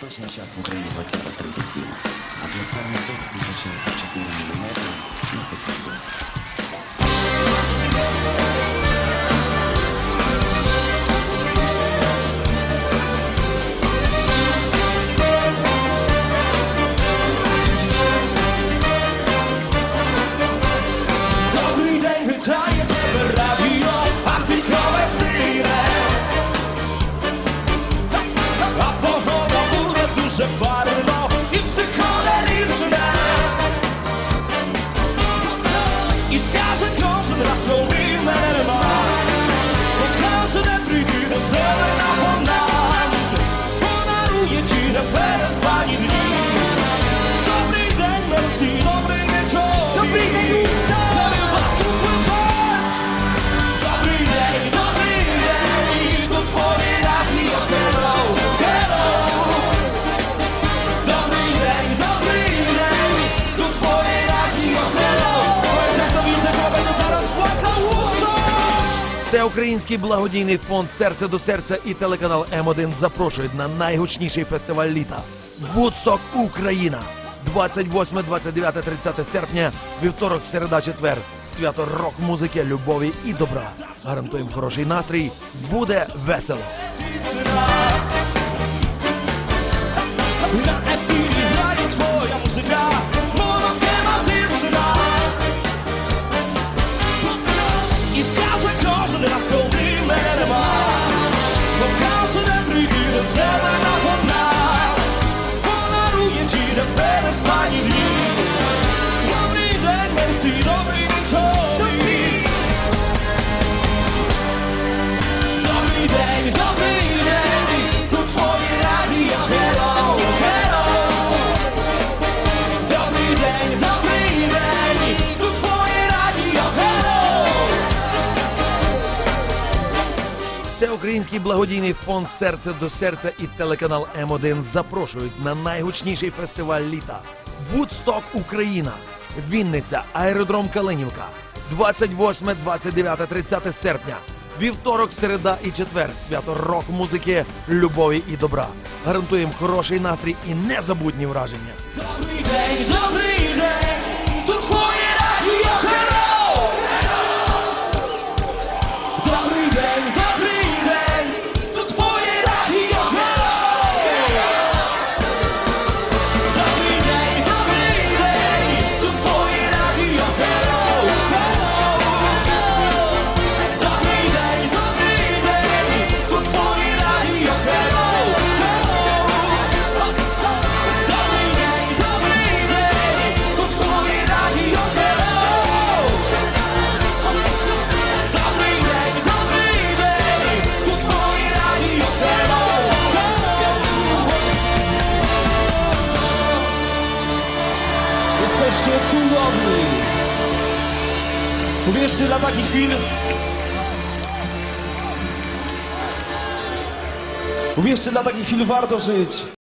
Точный час в Украине 20.37. Атмосферный сейчас 64 мм Всеукраїнський благодійний фонд Серце до серця і телеканал М1 запрошують на найгучніший фестиваль літа Вудсок Україна. 28, 29, 30 серпня, вівторок, середа, четвер. Свято рок-музики, любові і добра. Гарантуємо хороший настрій. Буде весело. Всеукраїнський благодійний фонд Серце до серця і телеканал М1 запрошують на найгучніший фестиваль літа Вудсток Україна. Вінниця, аеродром Калинівка. 28, 29, 30 серпня. Вівторок, середа і четвер. Свято рок-музики, любові і добра. Гарантуємо хороший настрій і незабутні враження. Добрий день, добрий Jesteście cudowni. Uwierzcie, dla takich chwil Uwierzcie, dla takich chwil warto żyć.